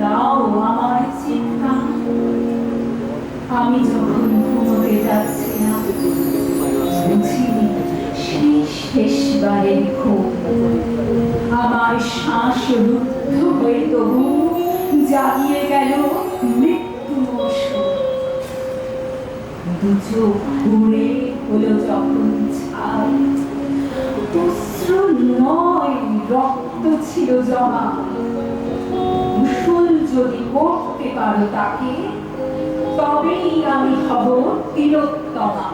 দাও আমার চিৎকার আমি যখন ঘুমোতে যাচ্ছিলাম বুঝিনি সেই শেষবারের ঘুম আমার শ্বাস রুদ্ধ হয়ে তবু জাগিয়ে গেল মৃত্যু দুচো ঘুরে হলো যখন ছাই অশ্রু নয়, রক্ত ছিল জমা। যদি করতে পারো তাকে তবেই আমি হব তিলোত্তমা।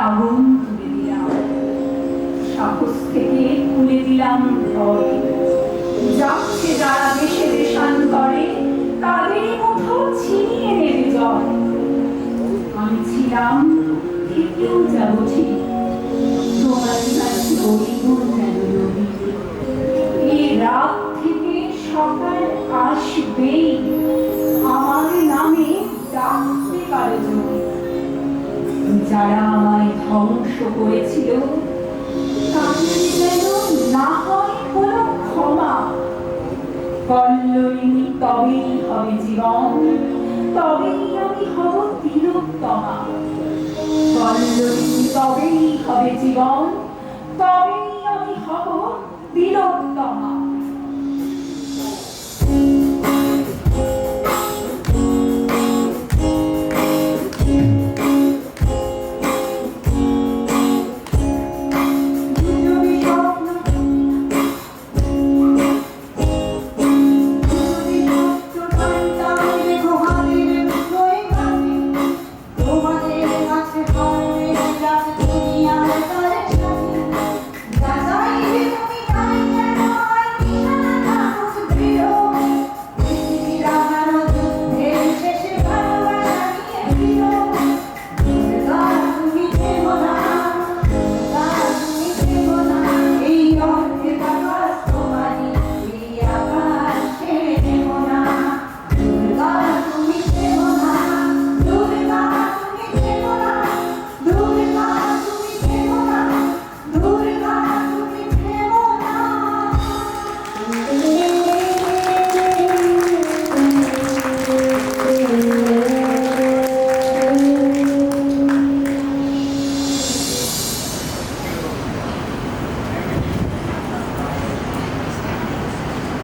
আগুন তুলে দিলাম। সাহস থেকে খুলে দিলাম যাচ্ছে যারা দেশে দেশান্তরে তাদেরই মুঠো ছিনিয়ে নেবে আমি ছিলাম থেকেও যাব ঠিক তোমার কাছে যেন এই রাত থেকে সকাল আসবেই আমার নামে ডাকতে পারে যারা আমায় ধ্বংস করেছিল। না হয় ক্ষমা। তবেই হবে জীবন, তবেই আমি হব তিলোত্তমা। কল্লোলিনী তবেই হবে জীবন, তবেই আমি হব তিলোত্তমা।